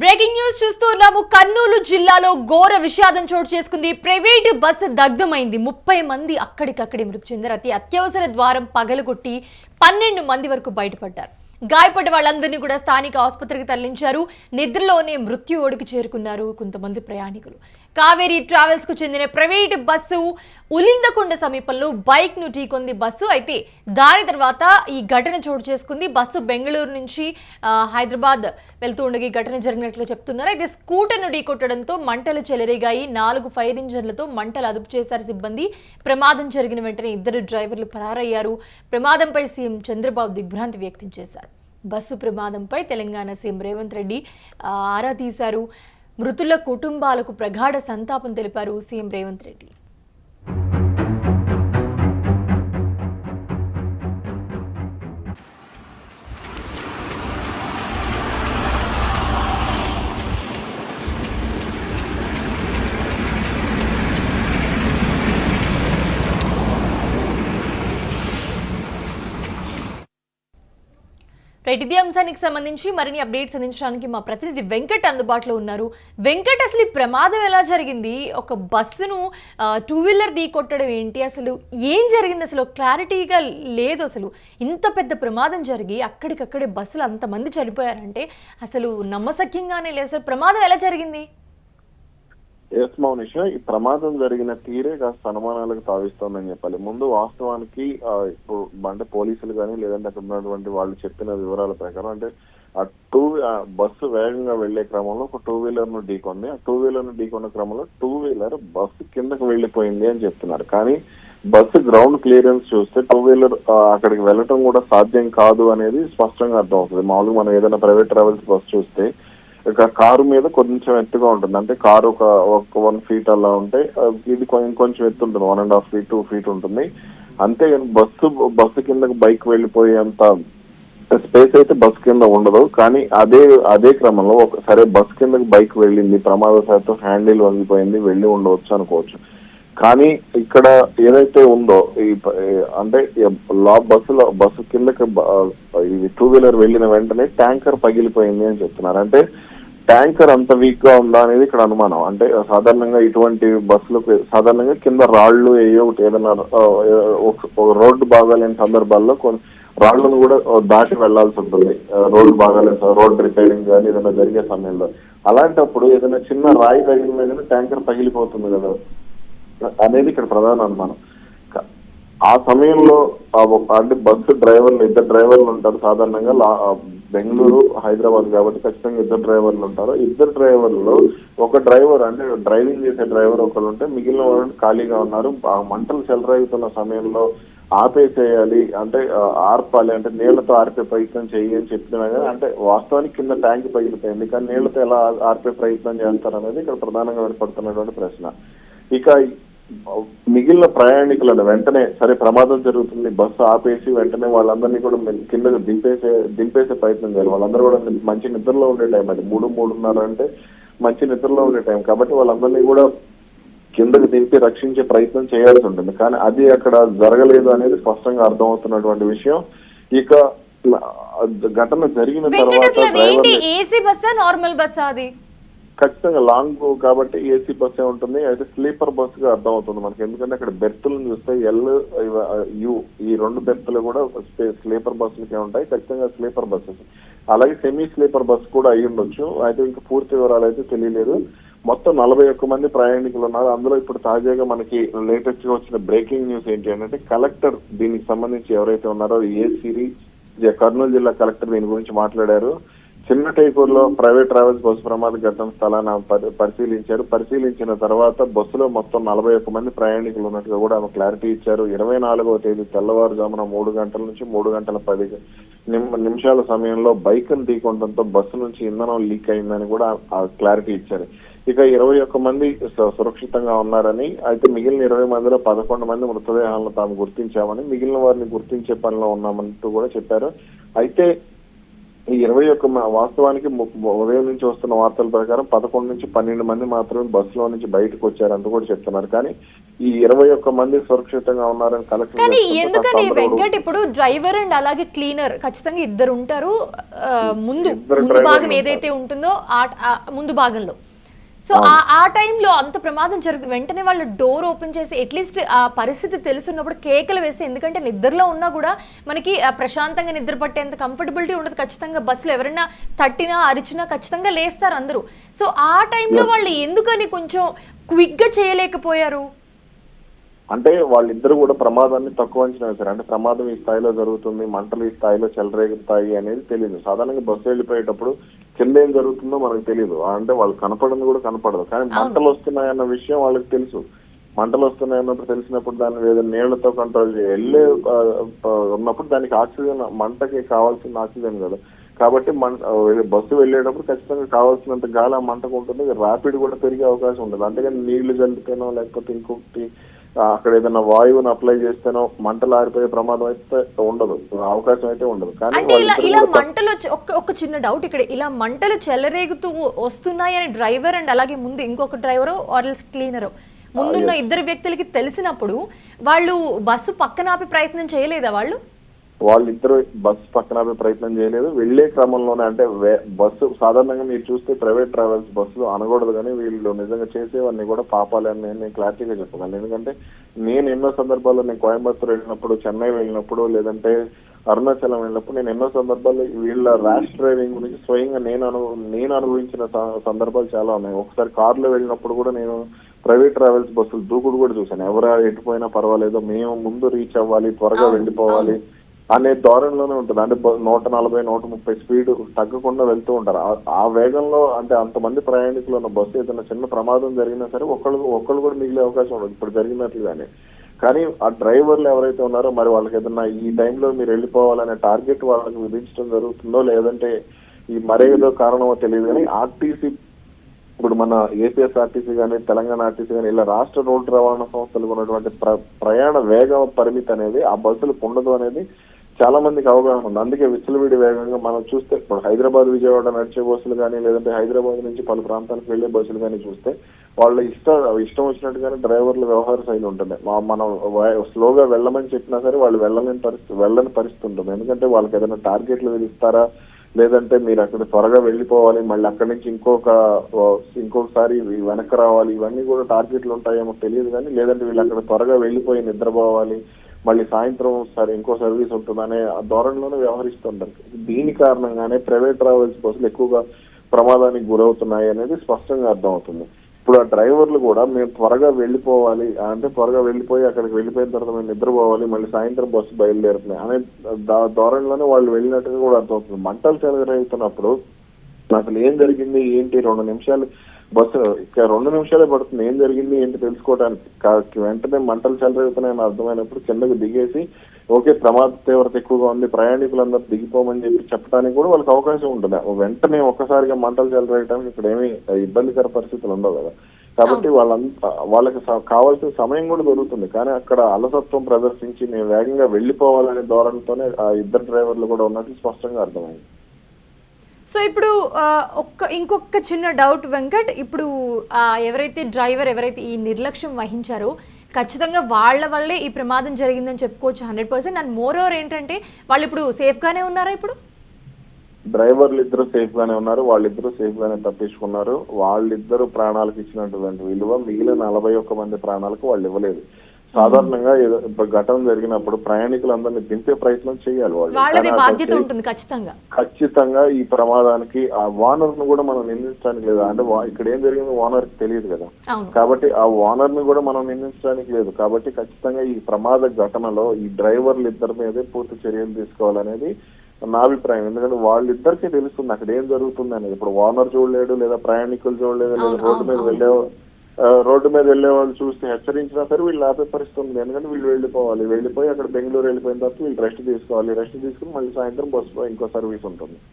Breaking news చూస్తున్నాము కర్నూలు జిల్లాలో ఘోర విషాదం చోటు చేసుకుంది. ప్రైవేటు బస్సు దగ్ధమైంది. ముప్పై మంది అక్కడికక్కడే మృతి చెందారు. అతి అత్యవసర ద్వారం పగలగొట్టి పన్నెండు మంది వరకు బయటపడ్డారు. గాయపడ్డ వాళ్ళందరినీ కూడా స్థానిక ఆసుపత్రికి తరలించారు. నిద్రలోనే మృత్యు ఓడికి చేరుకున్నారు కొంతమంది ప్రయాణికులు. కావేరీ ట్రావెల్స్కు చెందిన ప్రైవేట్ బస్సు ఉలిందకొండ సమీపంలో బైక్ను ఢీకొంది బస్సు. అయితే దాని తర్వాత ఈ ఘటన చోటు చేసుకుంది. బస్సు బెంగళూరు నుంచి హైదరాబాద్ వెళ్తూ ఉండగా ఈ ఘటన జరిగినట్లు చెప్తున్నారు. అయితే స్కూటర్ను ఢీకొట్టడంతో మంటలు చెలరేగాయి. నాలుగు ఫైర్ ఇంజన్లతో మంటలు అదుపు చేశారు సిబ్బంది. ప్రమాదం జరిగిన వెంటనే ఇద్దరు డ్రైవర్లు పరారయ్యారు. ప్రమాదంపై సీఎం చంద్రబాబు దిగ్భ్రాంతి వ్యక్తం చేశారు. బస్సు ప్రమాదంపై తెలంగాణ సీఎం రేవంత్ రెడ్డి ఆరా తీశారు. మృతుల కుటుంబాలకు ప్రగాఢ సంతాపం తెలిపారు సీఎం రేవంత్ రెడ్డి. రైట్ ఇదే అంశానికి సంబంధించి మరిన్ని అప్డేట్స్ అందించడానికి మా ప్రతినిధి వెంకట్ అందుబాటులో ఉన్నారు. వెంకట్ అసలు ఈ ప్రమాదం ఎలా జరిగింది? ఒక బస్సును టూ వీలర్ ఢీ కొట్టడం ఏంటి? అసలు ఏం జరిగింది? అసలు క్లారిటీగా లేదు అసలు. ఇంత పెద్ద ప్రమాదం జరిగి అక్కడికక్కడే బస్సులు అంతమంది చనిపోయారంటే అసలు నమ్మసక్యంగానే లేదు. అసలు ప్రమాదం ఎలా జరిగింది? ఎస్ మౌనిష ఈ ప్రమాదం జరిగిన తీరే కాస్త అనుమానాలకు తావిస్తోందని చెప్పాలి. ముందు వాస్తవానికి ఇప్పుడు అంటే పోలీసులు కానీ లేదంటే అక్కడ ఉన్నటువంటి వాళ్ళు చెప్పిన వివరాల ప్రకారం అంటే ఆ టూ ఆ బస్సు వేగంగా వెళ్ళే క్రమంలో ఒక టూ వీలర్ను ఢీకొంది. ఆ టూ వీలర్ను ఢీకొన్న క్రమంలో టూ వీలర్ బస్సు కిందకు వెళ్ళిపోయింది అని చెప్తున్నారు. కానీ బస్సు గ్రౌండ్ క్లియరెన్స్ చూస్తే టూ వీలర్ అక్కడికి వెళ్ళటం కూడా సాధ్యం కాదు అనేది స్పష్టంగా అర్థం అవుతుంది మామూలుగా మనం ఏదైనా ప్రైవేట్ ట్రావెల్స్ బస్ చూస్తే కారు మీద కొంచెం ఎత్తుగా ఉంటుంది. అంటే కారు ఒక ఒక వన్ ఫీట్ అలా ఉంటే ఇది కొంచెం ఎత్తు ఉంటుంది. One and half feet two feet ఉంటుంది. అంతేగాని బస్సు బస్సు కిందకి బైక్ వెళ్ళిపోయేంత స్పేస్ అయితే బస్ కింద ఉండదు. కానీ అదే అదే క్రమంలో ఒక సరే బస్ కిందకి బైక్ వెళ్ళింది. ప్రమాదశాత్తు హ్యాండిల్ వంగిపోయింది. వెళ్ళి ఉండవచ్చు అనుకోవచ్చు. కానీ ఇక్కడ ఏదైతే ఉందో ఈ అంటే లా బస్సులో బస్సు కిందకి ఇది టూ వీలర్ వెళ్ళిన వెంటనే ట్యాంకర్ పగిలిపోయింది అని చెప్తున్నారు. అంటే ట్యాంకర్ అంత వీక్గా ఉందా అనేది ఇక్కడ అనుమానం. అంటే సాధారణంగా ఇటువంటి బస్సులకు సాధారణంగా కింద రాళ్ళు ఏయో ఒకటి ఏదైనా ఒక- రోడ్డు బాగాలేని సందర్భాల్లో కొన్ని రాళ్ళను కూడా దాటి వెళ్ళాల్సి ఉంటుంది. రోడ్డు బాగాలేదు రోడ్ రిపేరింగ్ కానీ ఏదైనా జరిగే సమయంలో. అలాంటప్పుడు ఏదైనా చిన్న రాయి తగిలిన ట్యాంకర్ పగిలిపోతుంది కదా. అనేది ఇక్కడ ప్రధాన అనుమానం. ఆ సమయంలో అంటే బస్సు డ్రైవర్లు ఇద్దరు డ్రైవర్లు ఉంటారు. సాధారణంగా లా- బెంగళూరు హైదరాబాద్ కాబట్టి ఖచ్చితంగా ఇద్దరు డ్రైవర్లు ఉంటారు. ఇద్దరు డ్రైవర్లు ఒక డ్రైవర్ అంటే డ్రైవింగ్ చేసే డ్రైవర్ ఒకరు ఉంటే మిగిలిన వాళ్ళు ఖాళీగా ఉన్నారు. ఆ మంటలు చెలరేగుతున్న సమయంలో ఆపేసేయాలి అంటే ఆర్పాలి అంటే నీళ్ళతో ఆర్పే ప్రయత్నం చేయి అని చెప్పినా కానీ అంటే వాస్తవానికి కింద ట్యాంక్ పగిలిపోయింది. కానీ నీళ్ళతో ఎలా ఆర్పే ప్రయత్నం చేస్తారు అనేది ఇక్కడ ప్రధానంగా వినపడుతున్నటువంటి ప్రశ్న. ఇక మిగిలిన ప్రయాణికులను వెంటనే సరే ప్రమాదం జరుగుతుంది బస్సు ఆపేసి వెంటనే వాళ్ళందరినీ కూడా కిందకు దింపేసే దింపేసే ప్రయత్నం చేయాలి. వాళ్ళందరూ కూడా మంచి నిద్రలో ఉండే టైం అది. మూడు మూడున్నర అంటే మంచి నిద్రలో ఉండే టైం. కాబట్టి వాళ్ళందరినీ కూడా కిందకు దింపి రక్షించే ప్రయత్నం చేయాల్సి ఉంటుంది. కానీ అది అక్కడ జరగలేదు అనేది స్పష్టంగా అర్థమవుతున్నటువంటి విషయం. ఇక ఘటన జరిగిన తర్వాత ఏసీ బస్సా నార్మల్ బస్సా అది? ఖచ్చితంగా లాంగ్ కాబట్టి ఏసీ బస్సే ఉంటుంది. అయితే స్లీపర్ బస్గా అర్థం అవుతుంది మనకి. ఎందుకంటే అక్కడ బెర్తులను చూస్తే ఎల్ యు ఈ రెండు బెర్తులు కూడా స్లీపర్ బస్సులకే ఉంటాయి. ఖచ్చితంగా స్లీపర్ బస్సెస్ అలాగే సెమీ స్లీపర్ బస్ కూడా అయి ఉండొచ్చు. అయితే ఇంకా పూర్తి వివరాలు అయితే తెలియలేదు. మొత్తం నలభై ఒక్క మంది ప్రయాణికులు ఉన్నారు. అందులో ఇప్పుడు తాజాగా మనకి లేటెస్ట్గా వచ్చిన బ్రేకింగ్ న్యూస్ ఏంటి అంటే కలెక్టర్ దీనికి సంబంధించి ఎవరైతే ఉన్నారో ఏ సిరి కర్నూలు జిల్లా కలెక్టర్ దీని గురించి మాట్లాడారు. చిన్న టైపూర్లో ప్రైవేట్ ట్రావెల్స్ బస్సు ప్రమాద ఘటన స్థలాన్ని ఆమె పరి- పరిశీలించారు. పరిశీలించిన తర్వాత బస్సులో మొత్తం నలభై ఒక్క మంది ప్రయాణికులు ఉన్నట్టుగా కూడా ఆమె క్లారిటీ ఇచ్చారు. ఇరవై నాలుగవ తేదీ తెల్లవారుజామున మూడు గంటల నుంచి మూడు గంటల పది నిమిషాల సమయంలో బైక్ను ఢీకొనడంతో బస్సు నుంచి ఇంధనం లీక్ అయిందని కూడా క్లారిటీ ఇచ్చారు. ఇక ఇరవై ఒక్క మంది సు- సురక్షితంగా ఉన్నారని అయితే మిగిలిన ఇరవై మందిలో పదకొండు మంది మృతదేహాలను తాము గుర్తించామని మిగిలిన వారిని గుర్తించే పనిలో ఉన్నామంటూ కూడా చెప్పారు. అయితే ఈ ఇరవై ఒక్క వాస్తవానికి ఉదయం నుంచి వస్తున్న వార్తల ప్రకారం పదకొండు నుంచి పన్నెండు మంది మాత్రమే బస్సులో నుంచి బయటకు వచ్చారంటూ కూడా చెప్తున్నారు. కానీ ఈ ఇరవై ఒక్క మంది సురక్షితంగా ఉన్నారని కలెక్టర్ కానీ ఎందుకని వెంకట్ ఇప్పుడు డ్రైవర్ అండ్ అలాగే క్లీనర్ ఖచ్చితంగా ఇద్దరు ఉంటారు ముందు ముందు భాగం ఏదైతే ఉంటుందో ఆ ముందు భాగంలో. సో ఆ ఆ టైంలో అంత ప్రమాదం జరుగు వెంటనే వాళ్ళు డోర్ ఓపెన్ చేసి అట్లీస్ట్ ఆ పరిస్థితి తెలుసున్నప్పుడు కేకలు వేస్తే ఎందుకంటే నిద్రలో ఉన్నా కూడా మనకి ప్రశాంతంగా నిద్ర పట్టేంత కంఫర్టబిలిటీ ఉండదు. ఖచ్చితంగా బస్సులో ఎవరైనా తట్టినా అరిచినా ఖచ్చితంగా లేస్తారు అందరూ. సో ఆ టైంలో వాళ్ళు ఎందుకని కొంచెం క్విక్గా చేయలేకపోయారు? అంటే వాళ్ళిద్దరు కూడా ప్రమాదాన్ని తక్కువ అంచనా వేశారు. అంటే ప్రమాదం ఈ స్థాయిలో జరుగుతుంది మంటలు ఈ స్థాయిలో చెలరేగుతాయి అనేది తెలియదు సాధారణంగా బస్సు వెళ్ళిపోయేటప్పుడు కింద ఏం జరుగుతుందో మనకు తెలియదు అంటే వాళ్ళు కనపడింది కూడా కనపడదు. కానీ మంటలు వస్తున్నాయన్న విషయం వాళ్ళకి తెలుసు. మంటలు వస్తున్నాయన్నప్పుడు తెలిసినప్పుడు దాన్ని ఏదో నీళ్ళతో కంట్రోల్ చేయాలి వెళ్ళే ఉన్నప్పుడు దానికి ఆక్సిజన్ మంటకి కావాల్సిన ఆక్సిజన్ కదా. కాబట్టి మన బస్సు వెళ్ళేటప్పుడు ఖచ్చితంగా కావాల్సినంత గాలి ఆ మంటకు ఉంటుంది. ర్యాపిడ్ కూడా పెరిగే అవకాశం ఉంటుంది అంతేగాని నీళ్ళు చల్లితేనో లేకపోతే ఇంకొకటి అక్కడ ఏదైనా వాయువుని అప్లై చేస్తేనో మంటలు ఆరిపోయే ప్రమాదం అయితే ఉండదు. అవకాశం అయితే ఉండదు. కానీ అంటే ఇలా ఇలా మంటలు ఒక చిన్న డౌట్ ఇక్కడ. ఇలా మంటలు చెలరేగుతూ వస్తున్నాయని డ్రైవర్ అండ్ అలాగే ముందు ఇంకొక డ్రైవరు ఆర్ఎల్స్ క్లీనరు ముందున్న ఇద్దరు వ్యక్తులకి తెలిసినప్పుడు వాళ్ళు బస్సు పక్కన ఆపి ప్రయత్నం చేయలేదా వాళ్ళు? వాళ్ళిద్దరు బస్సు పక్కన ప్రయత్నం చేయలేదు. వెళ్ళే క్రమంలోనే అంటే బస్సు సాధారణంగా మీరు చూస్తే ప్రైవేట్ ట్రావెల్స్ బస్సులు అనకూడదు కానీ వీళ్ళు నిజంగా చేసేవన్నీ కూడా పాపాలి అని నేను క్లారిటీగా చెప్పగలను. ఎందుకంటే నేను ఎన్నో సందర్భాల్లో నేను కోయంబత్తూర్ వెళ్ళినప్పుడు చెన్నై వెళ్ళినప్పుడు లేదంటే అరుణాచలం వెళ్ళినప్పుడు నేను ఎన్నో సందర్భాల్లో వీళ్ళ ర్యాష్ డ్రైవింగ్ గురించి స్వయంగా నేను అను నేను అనుభవించిన సందర్భాలు చాలా ఉన్నాయి. ఒకసారి కారులో వెళ్ళినప్పుడు కూడా నేను ప్రైవేట్ ట్రావెల్స్ బస్సులు దూకుడు కూడా చూశాను. ఎవరు ఎటుపోయినా పర్వాలేదు మేము ముందు రీచ్ అవ్వాలి త్వరగా వెళ్ళిపోవాలి. అనే ధోరణిలోనే ఉంటుంది. అంటే నూట నలభై నూట ముప్పై స్పీడ్ తగ్గకుండా వెళ్తూ ఉంటారు. ఆ- వేగంలో అంటే అంతమంది ప్రయాణికులు ఉన్న బస్సు ఏదైనా చిన్న ప్రమాదం జరిగినా సరే ఒకళ్ళు ఒకళ్ళు కూడా మిగిలే అవకాశం ఉండదు. ఇప్పుడు జరిగినట్లుగానే కానీ. ఆ డ్రైవర్లు ఎవరైతే ఉన్నారో మరి వాళ్ళకి ఏదన్నా ఈ టైంలో మీరు వెళ్ళిపోవాలనే టార్గెట్ వాళ్ళకి విధించడం జరుగుతుందో లేదంటే ఈ మరేదో కారణమో తెలియదు కానీ ఆర్టీసీ ఇప్పుడు మన ఏపీఎస్ఆర్టీసీ కానీ తెలంగాణ ఆర్టీసీ కానీ ఇలా రాష్ట్ర రోడ్డు రవాణా సంస్థలకు ఉన్నటువంటి ప్ర ప్రయాణ వేగ పరిమితి అనేది ఆ బస్సులకు ఉండదు అనేది చాలా మందికి అవగాహన ఉంది. అందుకే విచ్చలవిడి వేగంగా మనం చూస్తే ఇప్పుడు హైదరాబాద్ విజయవాడ నడిచే బస్సులు కానీ లేదంటే హైదరాబాద్ నుంచి పలు ప్రాంతాలకు వెళ్ళే బస్సులు కానీ చూస్తే వాళ్ళ ఇష్టం ఇష్టం వచ్చినట్టుగానే డ్రైవర్ల వ్యవహార శైలి ఉంటుంది. మా- మనం స్లోగా వెళ్ళమని చెప్పినా సరే వాళ్ళు వెళ్ళలేని పరిస్థితి వెళ్ళని పరిస్థితి ఉంటుంది. ఎందుకంటే వాళ్ళకి ఏదైనా టార్గెట్లు విధిస్తారా? లేదంటే మీరు అక్కడ త్వరగా వెళ్ళిపోవాలి మళ్ళీ అక్కడి నుంచి ఇంకొక ఇంకొకసారి వెనక్కి రావాలి ఇవన్నీ కూడా టార్గెట్లు ఉంటాయేమో తెలియదు కానీ లేదంటే వీళ్ళు అక్కడ త్వరగా వెళ్ళిపోయి నిద్రపోవాలి మళ్ళీ సాయంత్రం సరే ఇంకో సర్వీస్ ఉంటుందనే ఆ ధోరణిలోనే వ్యవహరిస్తుంటారు. దీని కారణంగానే ప్రైవేట్ ట్రావెల్స్ బస్సులు ఎక్కువగా ప్రమాదానికి గురవుతున్నాయి అనేది స్పష్టంగా అర్థమవుతుంది. ఇప్పుడు ఆ డ్రైవర్లు కూడా మేము త్వరగా వెళ్ళిపోవాలి అంటే త్వరగా వెళ్ళిపోయి అక్కడికి వెళ్ళిపోయిన తర్వాత మేము నిద్రపోవాలి మళ్ళీ సాయంత్రం బస్సు బయలుదేరుతున్నాయి అనే దా- ధోరణిలోనే వాళ్ళు వెళ్ళినట్టుగా కూడా అర్థమవుతుంది. మంటలు చెలగరేగుతున్నప్పుడు అసలు ఏం జరిగింది ఏంటి? రెండు నిమిషాలు బస్సు ఇక రెండు నిమిషాలే పడుతుంది. ఏం జరిగింది ఏంటి తెలుసుకోవడానికి వెంటనే మంటలు చెలరేగుతున్నాయని అర్థమైనప్పుడు కిందకు దిగేసి ఓకే ప్రమాద తీవ్రత ఎక్కువగా ఉంది ప్రయాణికులందరూ దిగిపోమని చెప్పి చెప్పడానికి కూడా వాళ్ళకి అవకాశం ఉంటుంది. వెంటనే ఒక్కసారిగా మంటలు చెలరేయడానికి ఇక్కడ ఏమీ ఇబ్బందికర పరిస్థితులు ఉండవు కదా. కాబట్టి వాళ్ళంతా వాళ్ళకి కావాల్సిన సమయం కూడా దొరుకుతుంది. కానీ అక్కడ అలసత్వం ప్రదర్శించి మేము వేగంగా వెళ్ళిపోవాలనే ధోరణితోనే ఆ ఇద్దరు డ్రైవర్లు కూడా ఉన్నట్లు స్పష్టంగా అర్థమైంది. సో ఇప్పుడు ఒక్క ఇంకొక చిన్న డౌట్ వెంకట్ ఇప్పుడు ఎవరైతే డ్రైవర్ ఎవరైతే ఈ నిర్లక్ష్యం వహించారో ఖచ్చితంగా వాళ్ళ వల్లే ఈ ప్రమాదం జరిగిందని చెప్పుకోవచ్చు hundred percent. And moreover ఏంటంటే వాళ్ళు ఇప్పుడు సేఫ్గానే ఉన్నారా ఇప్పుడు? డ్రైవర్లు ఇద్దరు సేఫ్ గానే ఉన్నారు. వాళ్ళిద్దరూ సేఫ్ గానే తప్పించుకున్నారు. వాళ్ళిద్దరు ప్రాణాలకు ఇచ్చినటువంటి విలువ మిగిలిన నలభై ఒక్క మంది ప్రాణాలకు వాళ్ళు ఇవ్వలేదు. సాధారణంగా ఘటన జరిగినప్పుడు ప్రయాణికులందరినీ దింపే ప్రయత్నం చేయాలి వాళ్ళు. బాధ్యత ఉంటుంది ఖచ్చితంగా. ఖచ్చితంగా ఈ ప్రమాదానికి ఆ వానర్ను కూడా మనం నిందించడానికి లేదు అంటే ఇక్కడ ఏం జరిగిందో వానర్ తెలియదు కదా. కాబట్టి ఆ ఓనర్ని కూడా మనం నిందించడానికి లేదు. కాబట్టి ఖచ్చితంగా ఈ ప్రమాద ఘటనలో ఈ డ్రైవర్లు ఇద్దరి మీదే పూర్తి చర్యలు తీసుకోవాలనేది నా అభిప్రాయం. ఎందుకంటే వాళ్ళిద్దరికీ తెలుస్తుంది అక్కడ ఏం జరుగుతుంది అనేది. ఇప్పుడు ఓనర్ చూడలేడు లేదా ప్రయాణికులు చూడలేదు లేదా రోడ్డు మీద వెళ్ళే రోడ్డు మీద వెళ్ళే వాళ్ళు చూస్తే హెచ్చరించినా సరే వీళ్ళు ఆపే పరిస్థితి ఉంది. ఎందుకంటే వీళ్ళు వెళ్ళిపోవాలి. వెళ్ళిపోయి అక్కడ బెంగళూరు వెళ్ళిపోయిన తర్వాత వీళ్ళు రెస్ట్ తీసుకోవాలి. రెస్ట్ తీసుకుని మళ్ళీ సాయంత్రం బస్సులో ఇంకో సర్వీస్ ఉంటుంది.